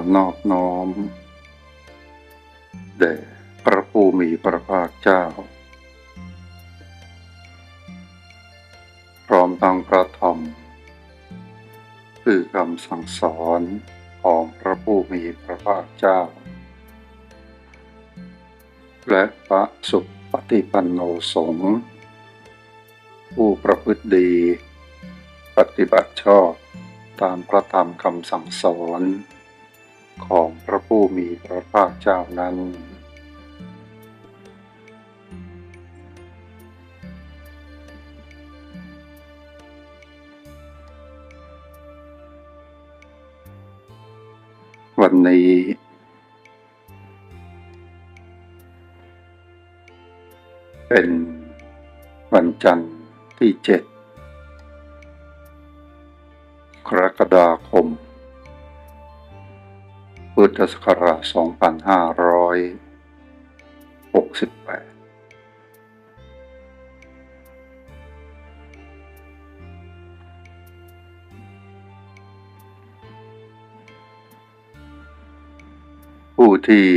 อนอบน้อมแด่พระผู้มีพระภาคเจ้า พร้อมทั้งพระธรรม คือคำสั่งสอนของพระผู้มีพระภาคเจ้า และพระสุปฏิปันโนสงฆ์ผู้ประพฤติดี ปฏิบัติชอบตามพระธรรมคำสั่งสอน ของพระผู้มีพระภาคเจ้านั้น วันนี้เป็นวันจันทร์ที่เจ็ดกรกฎาคม พุทธศักราช 2568ผู้ที่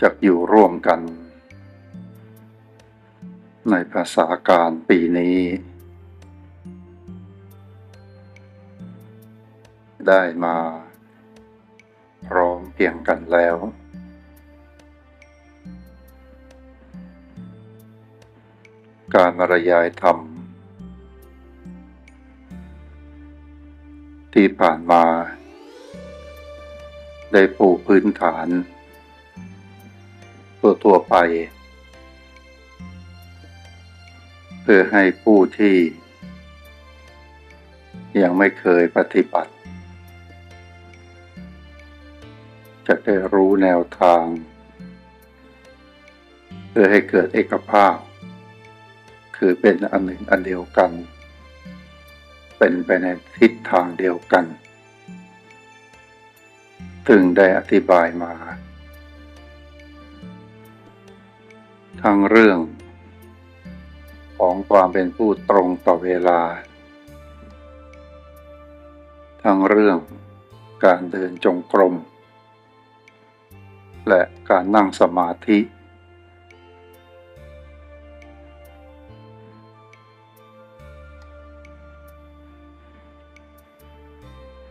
จะอยู่ร่วมกัน ในภาษาการปีนี้ ได้มา พร้อมเพียงกันแล้ว การบรรยายธรรม ที่ผ่านมา ได้ปูพื้นฐาน ตัวตัวไป เพื่อให้ผู้ที่ยังไม่เคยปฏิบัติ จะได้รู้แนวทาง เพื่อให้เกิดเอกภาพ คือเป็นอันหนึ่งอันเดียวกัน เป็นไปในทิศทางเดียวกัน ถึงได้อธิบายมา ทั้งเรื่อง ของความเป็นผู้ตรงต่อเวลา ทั้งเรื่องการเดินจงกรม และการนั่งสมาธิ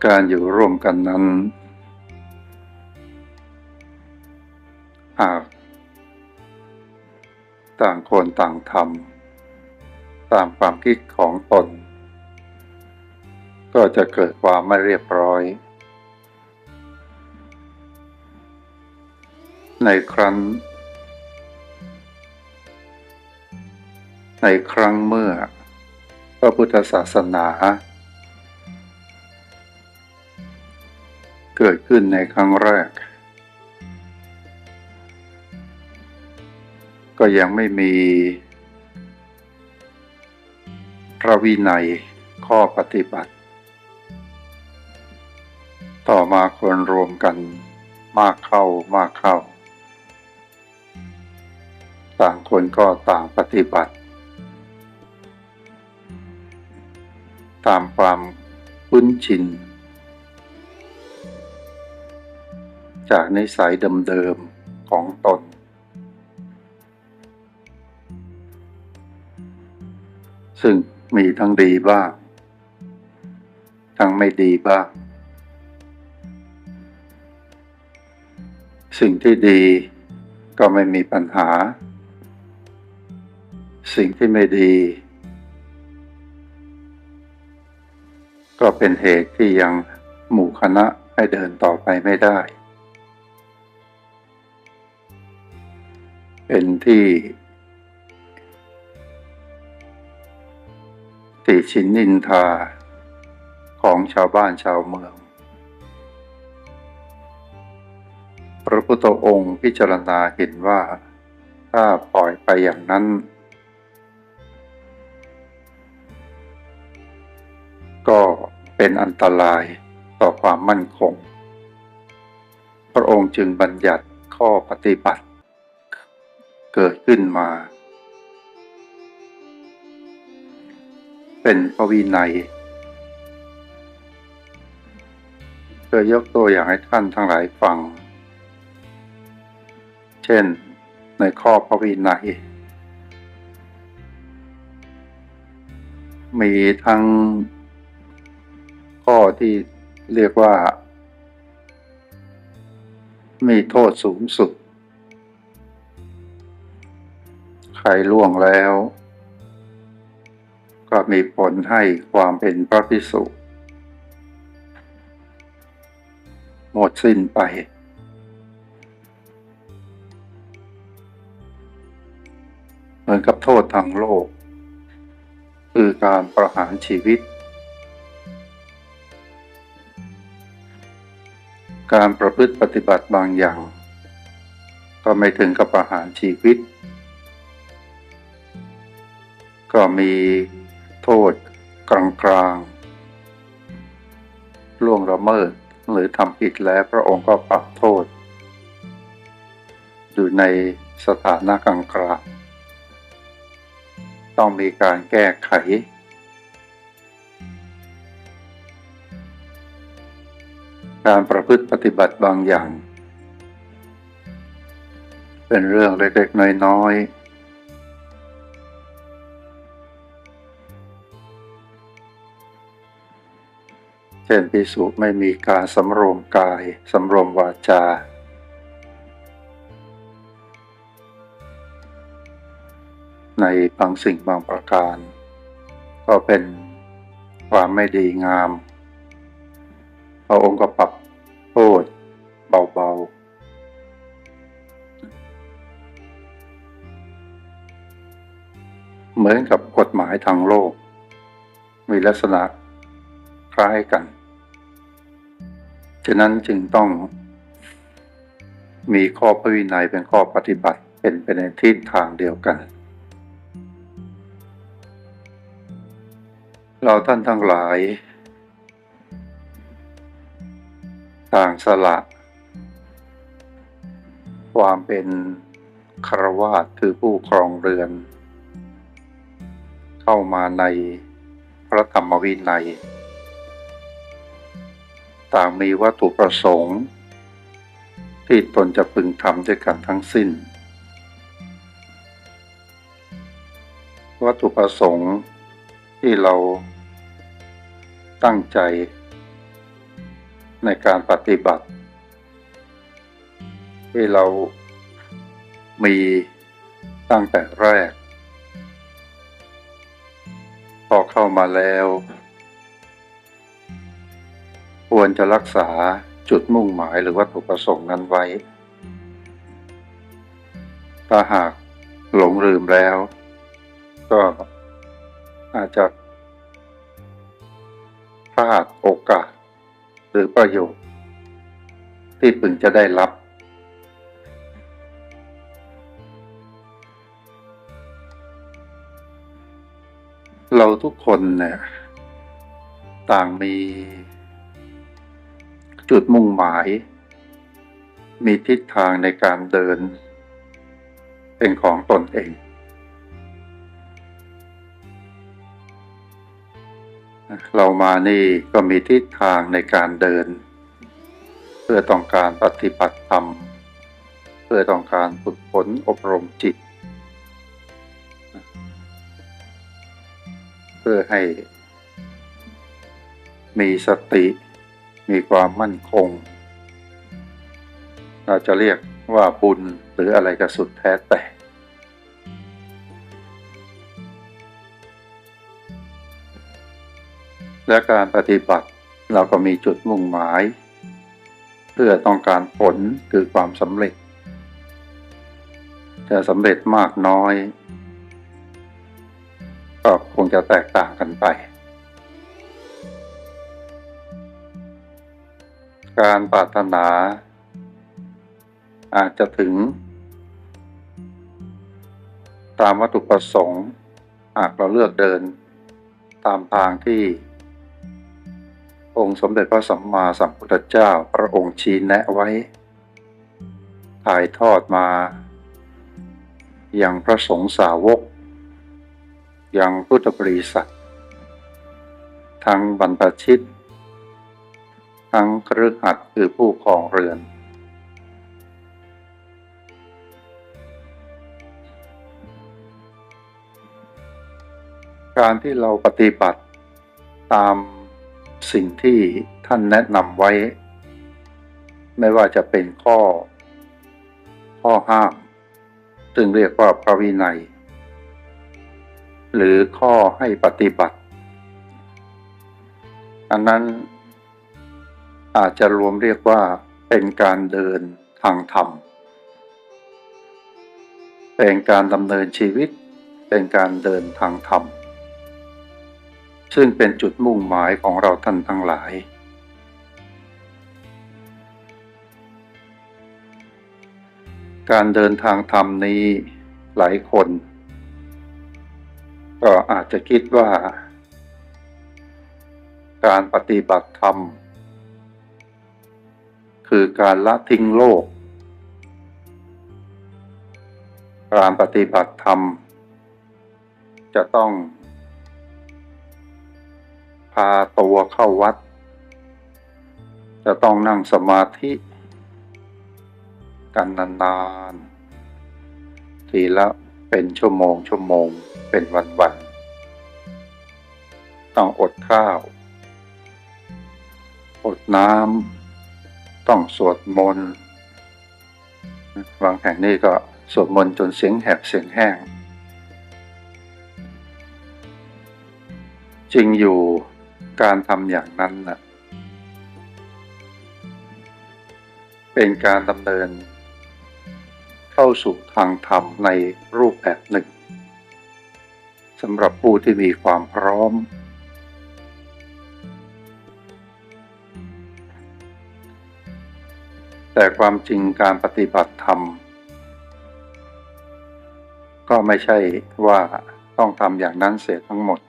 การอยู่ร่วมกันนั้น หากต่างคนต่างทำตามความคิดของตน ก็จะเกิดความไม่เรียบร้อย ในครั้นในครั้งเมื่อพระพุทธศาสนา เกิดขึ้นในครั้งแรก ก็ยังไม่มี พระวินัยข้อปฏิบัติ ต่อมาคนรวมกันมากเข้ามากเข้า ต่างคนก็ต่างปฏิบัติ ตามความคุ้นชิน จากนิสัยเดิมๆของตน ซึ่งมีทั้งดีบ้าง ทั้งไม่ดีบ้าง สิ่งที่ดีก็ไม่มีปัญหา สิ่งที่ไม่ดี ก็เป็นเหตุที่ยังหมู่คณะให้เดินต่อไปไม่ได้ เป็นที่ติชินนินทาของชาวบ้านชาวเมือง พระพุทธองค์พิจารณาเห็นว่าถ้าปล่อยไปอย่างนั้น เป็นอันตรายต่อความมั่นคง พระองค์จึงบัญญัติข้อปฏิบัติ เกิดขึ้นมา เป็นพระวินัยยยกตัวอย่างให้ท่านทั้งหลายฟัง เช่นในข้อพระวินัยมีทั้ง ข้อที่เรียกว่า มีโทษสูงสุด ใครล่วงแล้ว ก็มีผลให้ความเป็นพระพิสุหมดสิ้นไป เหมือนกับโทษทางโลก คือการประหารชีวิต การประพฤติปฏิบัติบางอย่าง ก็ไม่ถึงกับประหารชีวิต ก็มีโทษกลางๆล่วงละเมิดหรือทำผิดแล้วพระองค์ก็ปรับโทษ อยู่ในสถานะกลางกลางต้องมีการแก้ไข การประพฤติปฏิบัติบางอย่าง เป็นเรื่องเล็กๆน้อยๆ เช่นพิสุไม่มีการสำรวมกายสำรวมวาจา ในบางสิ่งบางประการ ก็เป็นความไม่ดีงาม พระองค์ก็ปรับโทษเบาๆ เหมือนกับกฎหมายทางโลก มีลักษณะคล้ายกัน ฉะนั้นจึงต้องมีข้อพระวินัยเป็นข้อปฏิบัติเป็นไปในทิศทางเดียวกัน เราท่านทั้งหลาย ต่างสละ ความเป็นคารวาสคือผู้ครองเรือน เข้ามาในพระธรรมวินัย ต่างมีวัตถุประสงค์ ที่ตนจะพึงทำด้วยกันทั้งสิ้น วัตถุประสงค์ที่เราตั้งใจ ในการปฏิบัติ ที่เรามีตั้งแต่แรก พอเข้ามาแล้ว ควรจะรักษาจุดมุ่งหมายหรือวัตถุประสงค์นั้นไว้ ถ้าหากหลงลืมแล้ว ก็อาจจะพลาดโอกาส หรือประโยชน์ ที่พึงจะได้รับ เราทุกคนเนี่ยต่างมีจุดมุ่งหมาย มีทิศทางในการเดิน เป็นของตนเอง เรามานี่ก็มีทิศทางในการเดิน เพื่อต้องการปฏิบัติธรรม เพื่อต้องการฝึกฝนอบรมจิต เพื่อให้มีสติมีความมั่นคง เราจะเรียกว่าบุญหรืออะไรก็สุดแท้แต่ และการปฏิบัติเราก็มีจุดมุ่งหมาย เพื่อต้องการผลคือความสำเร็จ จะสำเร็จมากน้อย ก็คงจะแตกต่างกันไป การปรารถนา อาจจะถึง ตามวัตถุประสงค์หากเราเลือกเดินตามทางที่ องค์สมเด็จพระสัมมาสัมพุทธเจ้าพระองค์ชี้แนะไว้ ถ่ายทอดมาอย่างพระสงฆ์สาวก อย่างพุทธบริษัท ทั้งบรรพชิต ทั้งครือขัดคือผู้ครองเรือน การที่เราปฏิบัติตาม สิ่งที่ท่านแนะนำไว้ ไม่ว่าจะเป็นข้อ ข้อห้าม ซึ่งเรียกว่าพระวินัย หรือข้อให้ปฏิบัติ อันนั้นอาจจะรวมเรียกว่าเป็นการเดินทางธรรม เป็นการดำเนินชีวิต เป็นการเดินทางธรรม ซึ่งเป็นจุดมุ่งหมายของเราท่านทั้งหลาย การเดินทางธรรมนี้หลายคน ก็อาจจะคิดว่า การปฏิบัติธรรม คือการละทิ้งโลก การปฏิบัติธรรม จะต้อง พาตัวเข้าวัด จะต้องนั่งสมาธิกันนานๆ ทีละเป็นชั่วโมงชั่วโมงเป็นวันๆ ต้องอดข้าว อดน้ำ ต้องสวดมนต์ บางแห่งนี่ก็สวดมนต์จนเสียงแหบเสียงแห้งจริงอยู่ การทำอย่างนั้นนะเป็นการดำเนิน เข้าสู่ทางธรรมในรูปแบบหนึ่งสำหรับผู้ที่มีความพร้อม แต่ความจริงการปฏิบัติธรรม ก็ไม่ใช่ว่าต้องทำอย่างนั้นเสียทั้งหมด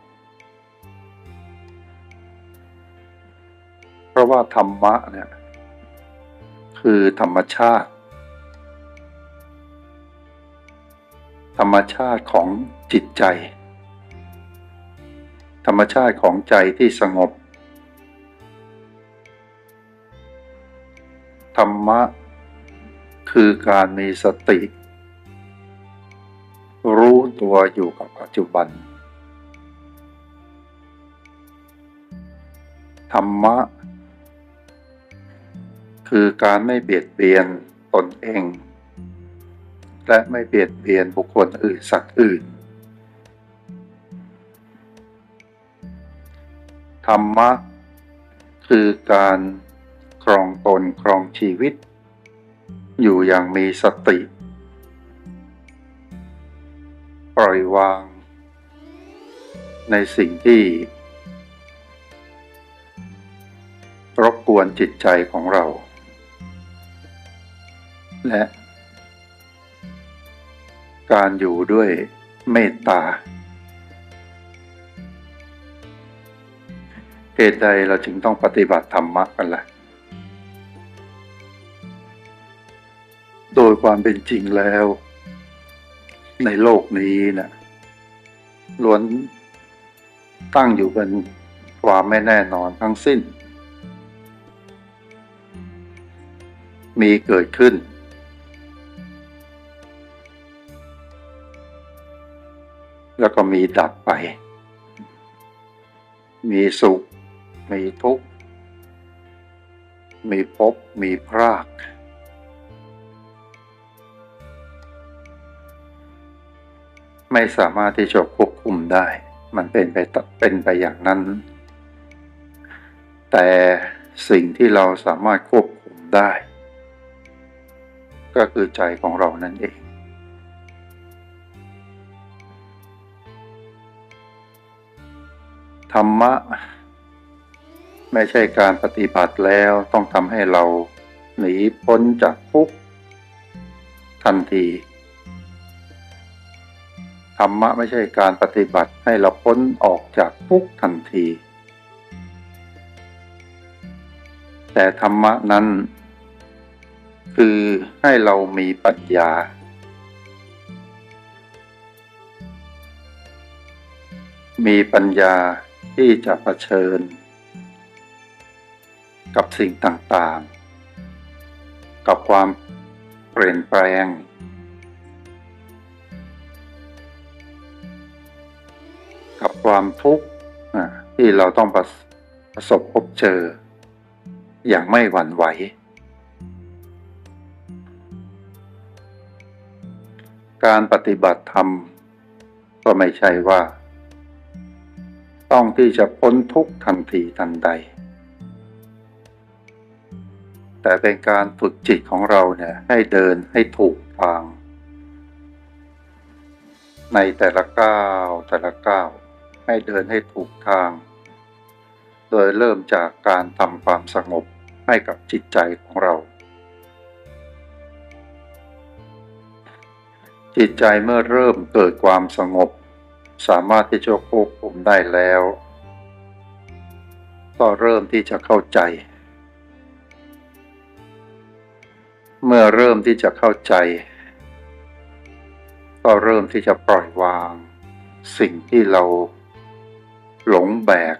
ะว่าธรรมะเนี่ยคือธรรมชาติ ธรรมชาติของจิตใจ ธรรมชาติของใจที่สงบ ธรรมะคือการมีสติ รู้ตัวอยู่กับปัจจุบัน ธรรมะ คือการไม่เบียดเบียนตนเอง และไม่เบียดเบียนบุคคลอื่นสัตว์อื่น ธรรมะ คือการครองตนครองชีวิต อยู่อย่างมีสติ ปล่อยวาง ในสิ่งที่รบกวนจิตใจของเรา และ การอยู่ด้วยเมตตา เหตุใดเราจึงต้องปฏิบัติธรรมะกันล่ะ โดยความเป็นจริงแล้ว ในโลกนี้นะล้วนตั้งอยู่บนความไม่แน่นอนทั้งสิ้น มีเกิดขึ้น มีดับไป มีสุข มีทุกข์ มีภพมีพราก ไม่สามารถที่จะควบคุมได้ มันเป็นไปเป็นไปอย่างนั้น แต่สิ่งที่เราสามารถควบคุมได้ ก็คือใจของเรานั่นเอง ธรรมะ ไม่ใช่การปฏิบัติแล้วต้องทำให้เราหนีพ้นจากทุกข์ทันที ธรรมะไม่ใช่การปฏิบัติให้เราพ้นออกจากทุกข์ทันที แต่ธรรมะนั้น คือให้เรามีปัญญามีปัญญา ที่จะะเผชิญ กับสิ่งต่างๆ กับความเปลี่ยนแปลง กับความทุกข์ที่เราต้องประประสบพบเจอ อย่างไม่หวั่นไหว การปฏิบัติธรรม ก็ไม่ใช่ว่า ต้องที่จะพ้นทุกทันทีทันใด แต่เป็นการฝึกจิตของเราเนี่ยให้เดินให้ถูกทาง ในแต่ละก้าวแต่ละก้าวให้เดินให้ถูกทาง โดยเริ่มจากการทำความสงบให้กับจิตใจของเรา จิตใจเมื่อเริ่มเกิดความสงบ สามารถที่จะควบคุมได้แล้ว ก็เริ่มที่จะเข้าใจ เมื่อเริ่มที่จะเข้าใจ ก็เริ่มที่จะปล่อยวาง สิ่งที่เราหลงแบก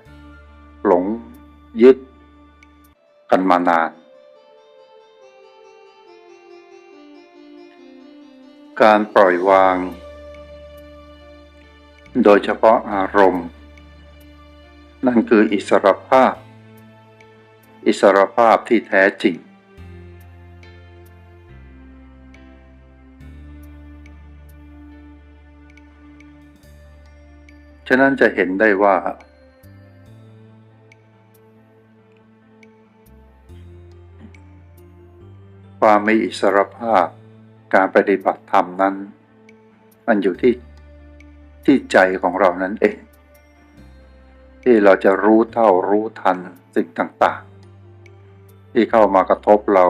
หลงยึด กันมานาน การปล่อยวาง โดยเฉพาะอารมณ์ นั่นคืออิสรภาพ อิสรภาพที่แท้จริง ฉะนั้นจะเห็นได้ว่า ความมีอิสรภาพการปฏิบัติธรรมนั้น มันอยู่ที่ ที่ใจของเรานั่นเอง ที่เราจะรู้เท่ารู้ทันสิ่งต่างๆ ที่เข้ามากระทบเรา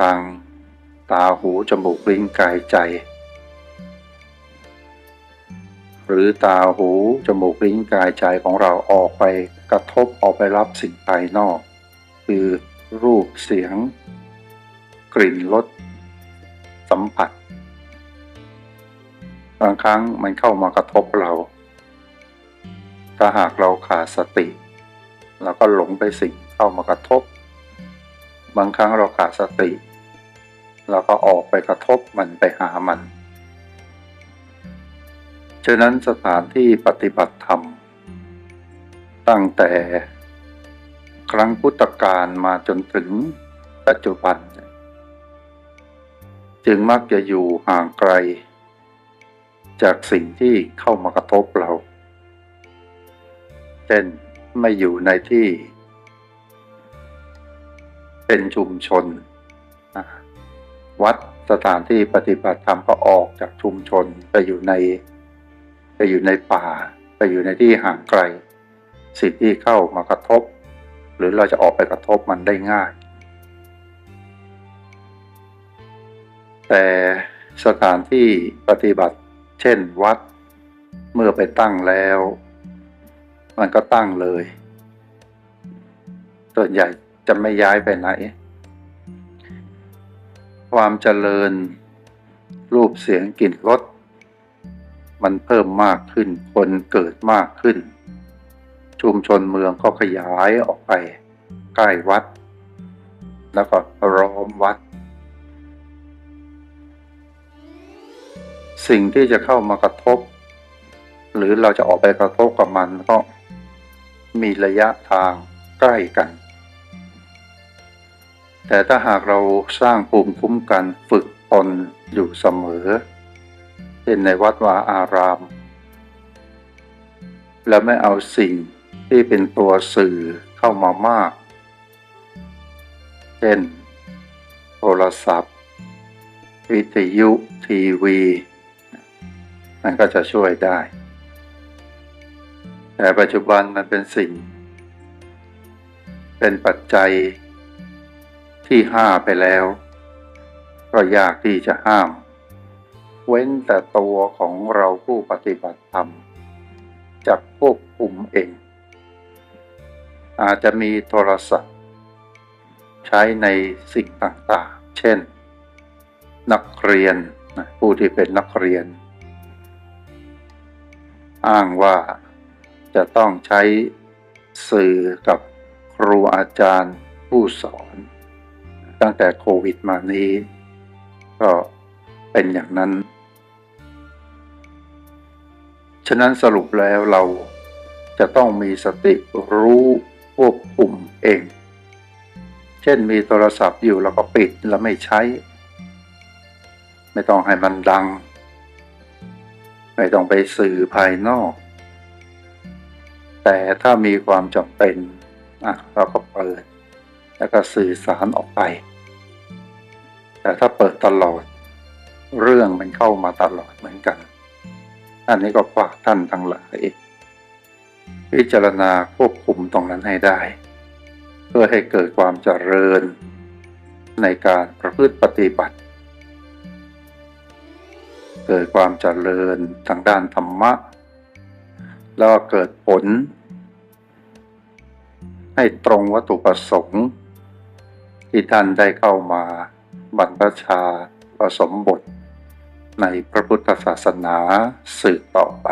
ทางตาหูจมูกลิ้นกายใจ หรือตาหูจมูกลิ้นกายใจของเราออกไปกระทบออกไปรับสิ่งภายนอก คือรูปเสียง กลิ่นรสสัมผัส บางครั้งมันเข้ามากระทบเรา ถ้าหากเราขาดสติเราก็หลงไปสิ่งเข้ามากระทบ บางครั้งเราขาดสติเราก็ออกไปกระทบมันไปหามัน ฉะนั้นสถานที่ปฏิบัติธรรม ตั้งแต่ครั้งพุทธกาลมาจนถึงปัจจุบัน จึงมักจะอยู่ห่างไกล จากสิ่งที่เข้ามากระทบเรา เช่นไม่อยู่ในที่ เป็นชุมชน วัดสถานที่ปฏิบัติธรรมก็ออกจากชุมชนไปอยู่ใน ไปอยู่ในป่า ไปอยู่ในที่ห่างไกล สิ่งที่เข้ามากระทบ หรือเราจะออกไปกระทบมันได้ง่าย แต่สถานที่ปฏิบัติ ช่นวัด เมื่อไปตั้งแล้ว มันก็ตั้งเลย ส่วนใหญ่จะไม่ย้ายไปไหน ความเจริญ รูปเสียงกลิ่นรสมันเพิ่มมากขึ้น คนเกิดมากขึ้น ชุมชนเมืองก็ขยายออกไป ใกล้วัด แล้วก็ร้อมวัด สิ่งที่จะเข้ามากระทบ หรือเราจะออกไปกระทบกับมันก็มีระยะทางใกล้กัน แต่ถ้าหากเราสร้างภูมิคุ้มกันฝึกตนอยู่เสมอ เช่นในวัดวาอาราม แล้วไม่เอาสิ่งที่เป็นตัวสื่อเข้ามามาก เช่น โทรศัพท์ วิทยุทีวี มันก็จะช่วยได้ แต่ปัจจุบันมันเป็นสิ่ง เป็นปัจจัยที่ห้าไปแล้ว ก็ยากที่จะห้าม เว้นแต่ตัวของเราผู้ปฏิบัติธรรมจะควบคุมเอง อาจจะมีโทรศัพท์ ใช้ในสิ่งต่างๆ เช่น นักเรียนผู้ที่เป็นนักเรียน อ้างว่าจะต้องใช้สื่อกับคครูอาจารย์ผู้สอน ตั้งแต่โควิดมานี้ ก็เป็นอย่างนั้น ฉะนั้นสรุปแล้วเราจะต้องมีสติรู้ควบคุมเอง เช่นมีโทรศัพท์อยู่แล้วก็ปิดแล้วไม่ใช้ ไม่ต้องให้มันดัง ไม่ต้องไปสื่อภายนอก แต่ถ้ามีความจำเป็นอะเราก็เปิด แล้วก็สื่อสารออกไป แต่ถ้าเปิดตลอด เรื่องมันเข้ามาตลอดเหมือนกัน อันนี้ก็ฝากท่านทั้งหลายพิจารณาควบคุมตรงนั้นให้ได้ เพื่อให้เกิดความเจริญในการประพฤติปฏิบัติ เกิดความเจริญทางด้านธรรมะ แล้วก็เกิดผล ให้ตรงวัตถุประสงค์ ที่ท่านได้เข้ามาบรรพชาผสมบท ในพระพุทธศาสนาสืบต่อไป